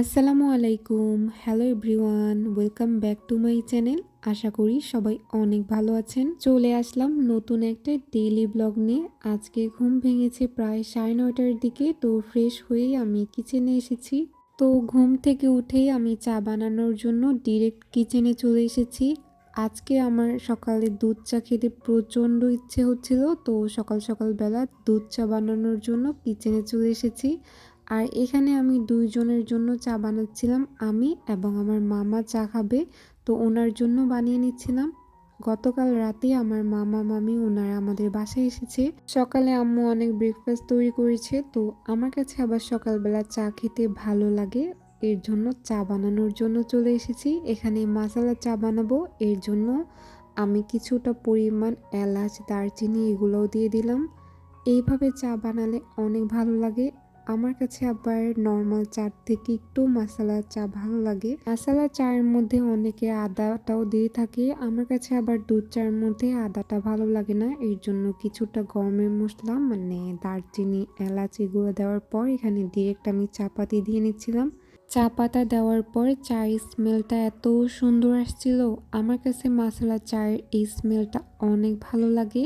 আসসালামু আলাইকুম। Hello everyone welcome back to my channel আশা করি সবাই অনেক ভালো আছেন। চলে আসলাম নতুন একটা ডেইলি ব্লগ নিয়ে। আজকে ঘুম ভেঙেছে প্রায় সাড়ে নয়টার দিকে, তো ফ্রেশ হয়েই আমি কিচেনে এসেছি। তো ঘুম থেকে উঠেই আমি চা বানানোর জন্য ডিরেক্ট কিচেনে চলে এসেছি। আজকে আমার সকালে দুধ চা খেতে প্রচণ্ড ইচ্ছে হচ্ছিল, তো সকাল সকালবেলা দুধ চা বানানোর জন্য কিচেনে চলে এসেছি। আর এখানে আমি দুইজনের জন্য চা বানাচ্ছিলাম, আমি এবং আমার মামা চা খাবে, তো ওনার জন্য বানিয়ে নিচ্ছিলাম। গতকাল রাতে আমার মামা, মামি, ওনারা আমাদের বাসায় এসেছে। সকালে আম্মু অনেক ব্রেকফাস্ট তৈরি করেছে, তো আমার কাছে আবার সকালবেলা চা খেতে ভালো লাগে। এর জন্য চা বানানোর জন্য চলে এসেছি। এখানে মশালা চা বানাবো, এর জন্য আমি কিছুটা পরিমাণ এলাচ, দারচিনি এগুলোও দিয়ে দিলাম। এইভাবে চা বানালে অনেক ভালো লাগে আমার কাছে আবার নর্মাল চার থেকে একটু মশলা চা ভালো লাগে। মশলা চায়ের মধ্যে অনেকে আদাটাও দিয়ে থাকে, আমার কাছে আবার দুধ চায়ের মধ্যে আদাটা ভালো লাগে না। এর জন্য কিছুটা গরমের মশলা মানে দারচিনি, এলাচ এগুলো দেওয়ার পর এখানে ডিরেক্ট আমি চাপাতি দিয়ে নিচ্ছিলাম। চা পাতা দেওয়ার পর চায়ের স্মেলটা এত সুন্দর আসছিল। আমার কাছে মশলা চায়ের এই স্মেলটা অনেক ভালো লাগে।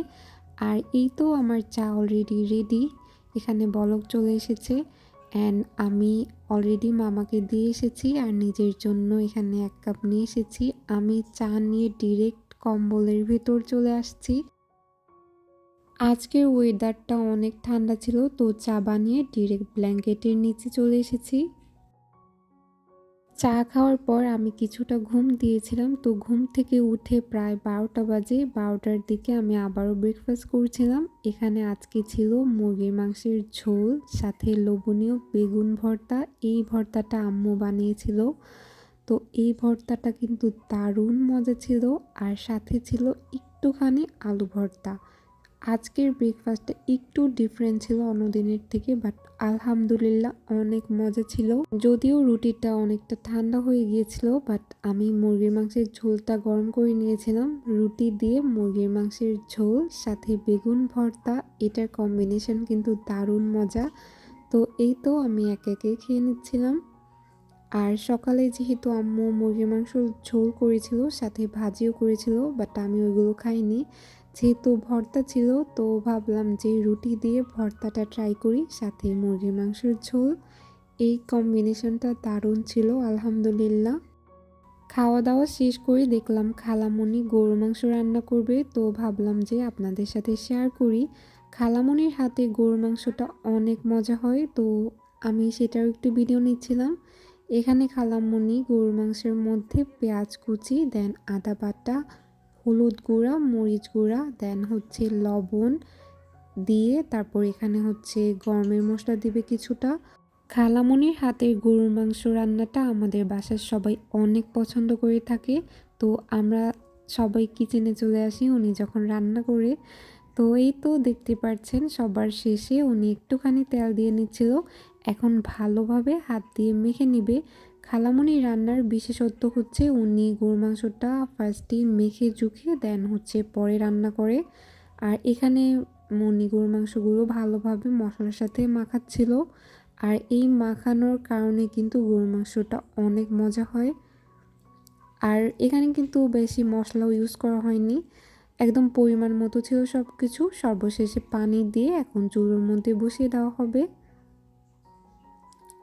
আর এই তো আমার চা অলরেডি রেডি এখানে বলক চলে এসেছে। অ্যান্ড আমি অলরেডি মামাকে দিয়ে এসেছি আর নিজের জন্য এখানে এক কাপ নিয়ে এসেছি। আমি চা নিয়ে ডিরেক্ট কম্বলের ভেতর চলে আসছি। আজকের ওয়েদারটা অনেক ঠান্ডা ছিল, তো চা বানিয়ে ডিরেক্ট ব্ল্যাঙ্কেটের নিচে চলে এসেছি। চা খাওয়ার পর আমি কিছুটা ঘুম দিয়েছিলাম। তো ঘুম থেকে উঠে প্রায় বারোটা বাজে। বারোটার দিকে আমি আবারও ব্রেকফাস্ট করছিলাম। এখানে আজকে ছিল মুরগির মাংসের ঝোল, সাথে লোভনীয় বেগুন ভর্তা। এই ভর্তাটা আম্মু বানিয়েছিল। তো এই ভর্তাটা কিন্তু দারুণ মজা ছিল। আর সাথে ছিল একটুখানি আলু ভর্তা। আজকের ব্রেকফাস্টটা একটু ডিফারেন্ট ছিল অন্য দিনের থেকে বাট আলহামদুলিল্লাহ অনেক মজা ছিল। যদিও রুটিটা অনেকটা ঠান্ডা হয়ে গিয়েছিল বাট আমি মুরগির মাংসের ঝোলটা গরম করে নিয়েছিলাম। রুটি দিয়ে মুরগির মাংসের ঝোল, সাথে বেগুন ভর্তা, এটার কম্বিনেশন কিন্তু দারুণ মজা। তো এই তো আমি একে একে খেয়ে নিচ্ছিলাম। আর সকালে যেহেতু আম্মু মুরগির মাংস ঝোল করেছিল, সাথে ভাজিও করেছিল বাট আমি ওইগুলো খাইনি। যেহেতু ভর্তা ছিল, তো ভাবলাম যে রুটি দিয়ে ভর্তাটা ট্রাই করি, সাথে মুরগির মাংসের ঝোল। এই কম্বিনেশনটা দারুণ ছিল, আলহামদুলিল্লাহ। খাওয়া দাওয়া শেষ করে দেখলাম খালামণি গরু মাংস রান্না করবে, তো ভাবলাম যে আপনাদের সাথে শেয়ার করি। খালামণির হাতে গরু মাংসটা অনেক মজা হয়, তো আমি সেটাও একটু ভিডিও নিচ্ছিলাম। এখানে খালামণি গরুর মাংসের মধ্যে পেঁয়াজ কুচি দেন আদা বাটা হলুদ গুঁড়া, মরিচ গুঁড়া দেন হচ্ছে লবণ দিয়ে তারপর এখানে হচ্ছে গরমের মশলা দিবে কিছুটা। খালামনির হাতের গরুর মাংস রান্নাটা আমাদের বাসার সবাই অনেক পছন্দ করে থাকে। তো আমরা সবাই কিচেনে চলে আসি, উনি যখন রান্না করে। তো এই তো দেখতে পাচ্ছেন সবার শেষে উনি একটুখানি তেল দিয়ে নিচ্ছিল। এখন ভালোভাবে হাত দিয়ে মেখে নিবে। খালামণি রান্নার বিশেষত্ব হচ্ছে উনি গরু মাংসটা ফার্স্টেই মেখে জুখে দেন হচ্ছে পরে রান্না করে। আর এখানে মনি গরু মাংসগুলো ভালোভাবে মশলার সাথে মাখাচ্ছিল। আর এই মাখানোর কারণে কিন্তু গরু মাংসটা অনেক মজা হয়। আর এখানে কিন্তু বেশি মশলাও ইউজ করা হয়নি। একদম পরিমাণ মতো ছিল সব কিছু সর্বশেষে পানি দিয়ে এখন চুলোর মধ্যে বসিয়ে দেওয়া হবে।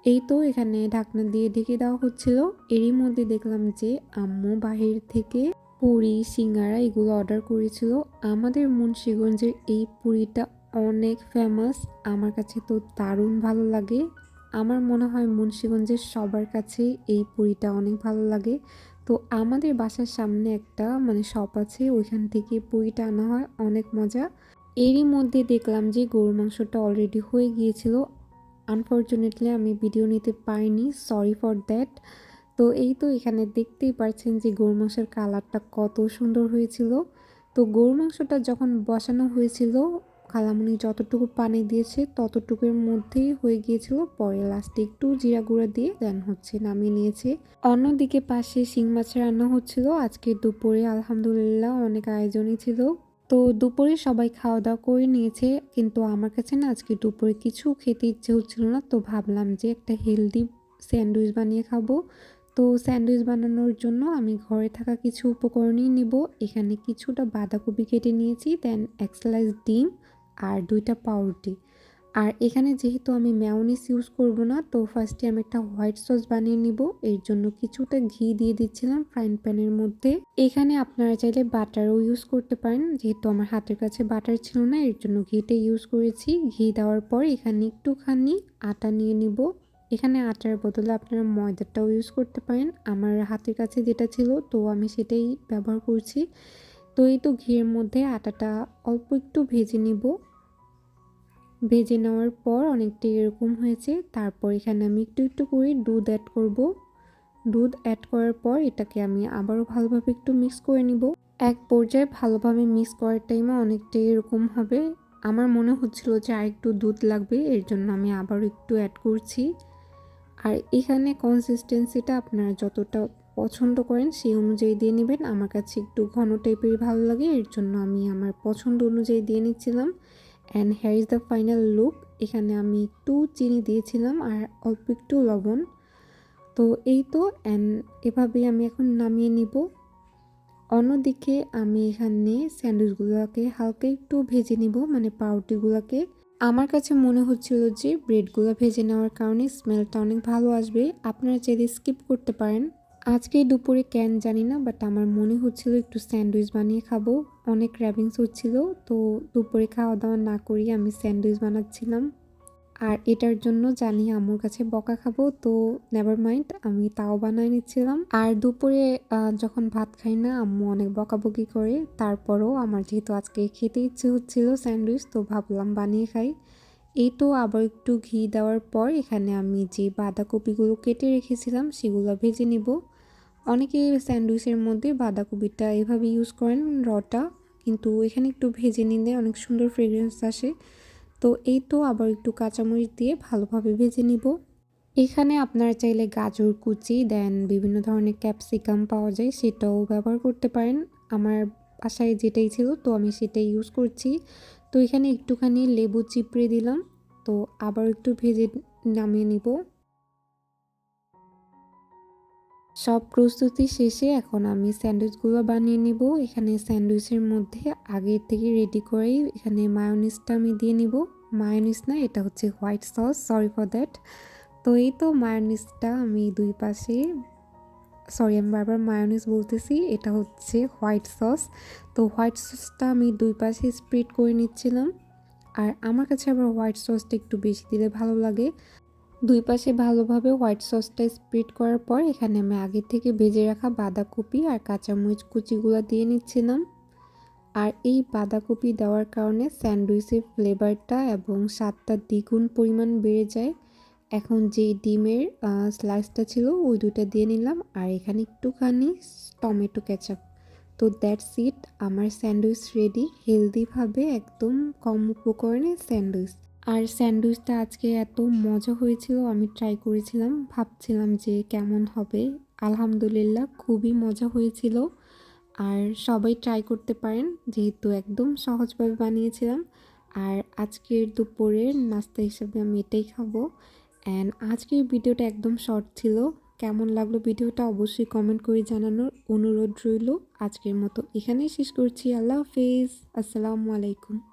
এই তো এখানে ঢাকনা দিয়ে ঢেকে দেওয়া হচ্ছিল। এরই মধ্যে দেখলাম যে আম্মু বাহির থেকে পুরি, সিঙ্গারা এগুলো অর্ডার করেছিল। আমাদের মুন্সীগঞ্জের এই পুরিটা অনেক ফেমাস আমার কাছে তো দারুণ ভালো লাগে। আমার মনে হয় মুন্সীগঞ্জের সবার কাছে এই পুরিটা অনেক ভালো লাগে। তো আমাদের বাসার সামনে একটা মানে শপ আছে, ওইখান থেকে পুরিটা আনা হয়। অনেক মজা। এরই মধ্যে দেখলাম যে গরুর মাংসটা অলরেডি হয়ে গিয়েছিল। আনফর্চুনেটলি আমি ভিডিও নিতে পারিনি সরি ফর দ্যাট তো এই তো এখানে দেখতেই পারছেন যে গরু মাংসের কালারটা কত সুন্দর হয়েছিল। তো গরু মাংসটা যখন বসানো হয়েছিল খালামুনি যতটুকু পানি দিয়েছে, ততটুকুর মধ্যেই হয়ে গিয়েছিল। পরে লাস্টে একটু জিরা গুঁড়া দিয়ে দেন হচ্ছে, নামিয়ে নিয়েছে। অন্যদিকে পাশে শিং মাছ রান্না হচ্ছিল। আজকে দুপুরে আলহামদুলিল্লাহ অনেক আয়োজনই ছিল। তো দুপুরে সবাই খাওয়া দাওয়া করে নিয়েছে। কিন্তু আমার কাছে না আজকে দুপুরে কিছু খেতে ইচ্ছে হচ্ছিল না। তো ভাবলাম যে একটা হেলদি স্যান্ডউইচ বানিয়ে খাব। তো স্যান্ডউইচ বানানোর জন্য আমি ঘরে থাকা কিছু উপকরণই নিব। এখানে কিছুটা বাঁধাকপি কেটে নিয়েছি দেন এক ডিম আর দুইটা পাউরুটি। আর এখানে যেহেতু আমি ম্যাওনিস ইউজ করব না, তো ফার্স্টে আমি একটা হোয়াইট সস বানিয়ে নিব। এর জন্য কিছুটা ঘি দিয়ে দিচ্ছিলাম ফ্রাইং প্যানের মধ্যে। এখানে আপনারা চাইলে বাটারও ইউজ করতে পারেন, যেহেতু আমার হাতের কাছে বাটার ছিল না, এর জন্য ঘিটা ইউজ করেছি। ঘি দেওয়ার পর এখানে একটুখানি আটা নিয়ে নিব। এখানে আটার বদলে আপনারা ময়দাটাও ইউজ করতে পারেন। আমার হাতের কাছে যেটা ছিল, তো আমি সেটাই ব্যবহার করছি। তো এই তো ঘিয়ের মধ্যে আটাটা অল্প একটু ভেজে নিব। ভেজে নেওয়ার পর অনেকটা এরকম হয়েছে। তারপর এখানে আমি একটু একটু করে দুধ অ্যাড করব। দুধ অ্যাড করার পর এটাকে আমি আবারও ভালোভাবে একটু মিক্স করে নিব। এক পর্যায়ে ভালোভাবে মিক্স করার টাইমে অনেকটা এরকম হবে। আমার মনে হচ্ছিল যে আর একটু দুধ লাগবে, এর জন্য আমি আবারও একটু অ্যাড করছি। আর এখানে কনসিস্টেন্সিটা আপনারা যতটা পছন্দ করেন সেই অনুযায়ী দিয়ে নেবেন। আমার কাছে একটু ঘন টাইপের ভালো লাগে, এর জন্য আমি আমার পছন্দ অনুযায়ী দিয়ে নিচ্ছিলাম। And here is the final look এখানে আমি একটু চিনি দিয়েছিলাম আর অল্প একটু লবণ। তো এই তো অ্যান্ড এভাবে আমি এখন নামিয়ে নিব। অন্যদিকে আমি এখানে স্যান্ডউইচগুলোকে হালকা একটু ভেজে নিব মানে পাউরুটিগুলোকে। আমার কাছে মনে হচ্ছিল যে ব্রেডগুলো ভেজে নেওয়ার কারণে স্মেলটা অনেক ভালো আসবে। আপনারা চাইলে স্কিপ করতে পারেন। আজকে দুপুরে ক্যান জানি না বাট আমার মনে হচ্ছিল একটু স্যান্ডউইচ বানিয়ে খাব। অনেক র্যাভিংস হচ্ছিল, তো দুপুরে খাওয়া দাওয়া না করি আমি স্যান্ডউইচ বানাচ্ছিলাম। আর এটার জন্য জানি আম্মুর কাছে বকা খাব, তো নেভার মাইন্ড আমি তাও বানাই নিচ্ছিলাম। আর দুপুরে যখন ভাত খাই না, আম্মু অনেক বকাবকি করে, তারপরও আমার যেহেতু আজকে খেতে ইচ্ছে হচ্ছিল স্যান্ডউইচ, তো ভাবলাম বানিয়ে খাই। এই তো আবার একটু ঘি দেওয়ার পর এখানে আমি যে বাঁধাকপিগুলো কেটে রেখেছিলাম, সেগুলো ভেজে নিব। অনেকে স্যান্ডউইচের মধ্যে বাঁধাকপিটা এভাবে ইউজ করেন, রটা, কিন্তু এখানে একটু ভেজে নিলে অনেক সুন্দর ফ্রেগরেন্স আসে। তো এই তো আবার একটু কাঁচামরিচ দিয়ে ভালোভাবে ভেজে নিব। এখানে আপনারা চাইলে গাজর, কুচি, দেন বিভিন্ন ধরনের ক্যাপসিকাম পাওয়া যায়, সেটাও ব্যবহার করতে পারেন। আমার বাসায় যেটাই ছিল তো আমি সেটাই ইউজ করছি। তো এখানে একটুখানি লেবু চিপড়ে দিলাম, তো আবার একটু ভেজে নামিয়ে নিব। সব প্রস্তুতি শেষে এখন আমি স্যান্ডউইচগুলো বানিয়ে নিব। এখানে স্যান্ডউইচের মধ্যে আগে থেকে রেডি করেই এখানে মায়োনিজটা আমি দিয়ে নিব। মায়োনিজ না, এটা হচ্ছে white sauce sorry for that তো এই তো মায়োনিজটা আমি দুই পাশে সরি আমি বারবার মায়োনিজ বলতেছি, এটা হচ্ছে হোয়াইট সস তো হোয়াইট সসটা আমি দুই পাশে স্প্রেড করে নিচ্ছিলাম। আর আমার কাছে আবার হোয়াইট সসটা একটু বেশি দিলে ভালো লাগে। দুই পাশে ভালোভাবে হোয়াইট সসটা স্প্রেড করার পর এখানে আমি আগে থেকে ভেজে রাখা বাঁধাকপি আর কাঁচামরিচ কুচিগুলো দিয়ে নিচ্ছিলাম। আর এই বাঁধাকপি দেওয়ার কারণে স্যান্ডউইচের ফ্লেভারটা এবং স্বাদটা দ্বিগুণ পরিমাণ বেড়ে যায়। এখন যে ডিমের স্লাইসটা ছিল ওই দুটা দিয়ে নিলাম আর এখানে একটুখানি টমেটো ক্যাচাপ তো দ্যাটস ইট আমার স্যান্ডউইচ রেডি হেলদিভাবে একদম কম উপকরণে স্যান্ডউইচ। আর স্যান্ডউইচটা আজকে এত মজা হয়েছিল, আমি ট্রাই করেছিলাম, ভাবছিলাম যে কেমন হবে। আলহামদুলিল্লাহ খুবই মজা হয়েছিল। আর সবাই ট্রাই করতে পারেন, যেহেতু একদম সহজভাবে বানিয়েছিলাম। আর আজকের দুপুরের নাস্তা হিসাবে আমি এটাই খাব। অ্যান্ড আজকের ভিডিওটা একদম শর্ট ছিল। কেমন লাগল ভিডিওটা অবশ্যই কমেন্ট করে জানানোর অনুরোধ রইল। আজকের মতো এখানেই শেষ করছি। আল্লাহ হাফেজ। আসসালামু আলাইকুম।